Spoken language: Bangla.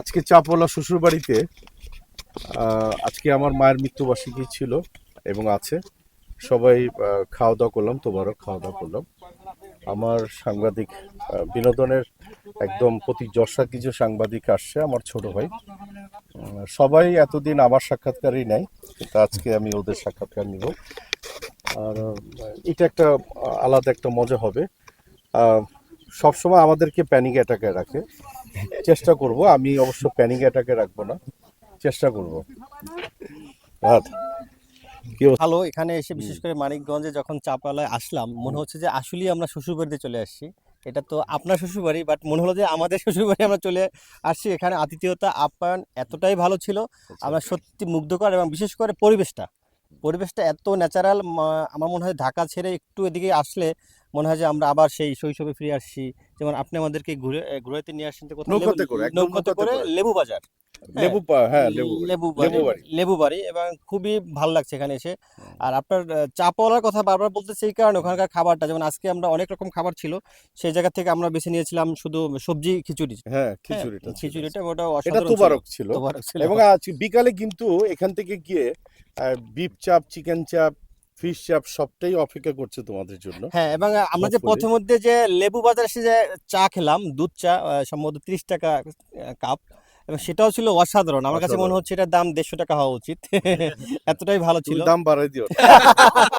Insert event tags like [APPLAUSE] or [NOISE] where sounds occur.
আজকে চাপওয়ালা শ্বশুর বাড়িতে আজকে আমার মায়ের মৃত্যুবার্ষিকী ছিল এবং আছে। সবাই খাওয়া দাওয়া করলাম, তোমারও খাওয়া দাওয়া করলাম। আমার সাংবাদিক বিনোদনের একদম প্রতি যশা কিছু সাংবাদিক আসছে, আমার ছোট ভাই। সবাই এতদিন আমার সাক্ষাৎকারই নেয় কিন্তু আজকে আমি ওদের সাক্ষাৎকার নিব। আর এটা একটা আলাদা একটা মজা হবে। সবসময় আমাদেরকে প্যানিক অ্যাটাকে রাখে। চেষ্টা করব আমি অবশ্য প্যানিক অ্যাটাকে রাখব না চেষ্টা করব। রাত ভালো এখানে এসে বিশেষ করে মানিকগঞ্জে যখন চাপালায় আসলাম মনে হচ্ছে যে আসলেই আমরা শ্বশুরবাড়িতে চলে আসছি। এটা তো আপনার শ্বশুরবাড়ি বাট মনে হলো যে আমাদের শ্বশুরবাড়ি আমরা চলে আসছি। এখানে আতিথেয়তা আপ্যায়ন এতটাই ভালো ছিল। আমরা সত্যি মুগ্ধকর এবং বিশেষ করে পরিবেশটা পরিবেশটা এত ন্যাচারাল আমার মনে হয় ঢাকা ছেড়ে একটু এদিকে আসলে মনে হয় যে আমরা আবার সেই শৈশবে ফিরে আসছি। যেমন আপনি আমাদেরকে ঘুরে ঘুরাইতে নিয়ে আসেন নৌকাতে করে, নৌকাতে করে। লেবু বাজার লেবু হ্যাঁ লেবু লেবু লেবু বাড়ি বাড়ি। লেবু বাড়ি এবং খুবই ভালো লাগছে এখানে এসে আর আপনার চাপাওয়ালার কথা বারবার বলতেছি এই কারণে ওখানকার খাবারটা যেমন আজকে আমরা অনেক রকম খাবার ছিল সেই জায়গা থেকে আমরা বেছে নিয়েছিলাম শুধু সবজি খিচুড়ি হ্যাঁ হ্যাঁ, খিচুড়িটা খিচুড়িটা ওটা অসাধারণ ছিল। তোবারক ছিল। এবং বিকালে কিন্তু এখান থেকে গিয়ে বিফ চাপ চিকেন চাপ ফিশ চাপ সবটাই অপেক্ষা করছে তোমাদের জন্য। হ্যাঁ এবং আমরা যে. মধ্যে যে লেবু বাজার এসে যে চা খেলাম দুধ চা সম্ভবত তিরিশ টাকা কাপ এবং সেটাও ছিল অসাধারণ। আমার কাছে মনে হচ্ছে এটার দাম দেড়শো টাকা হওয়া উচিত। [LAUGHS] এতটাই ভালো ছিল। দাম বাড়াই দিও। [LAUGHS]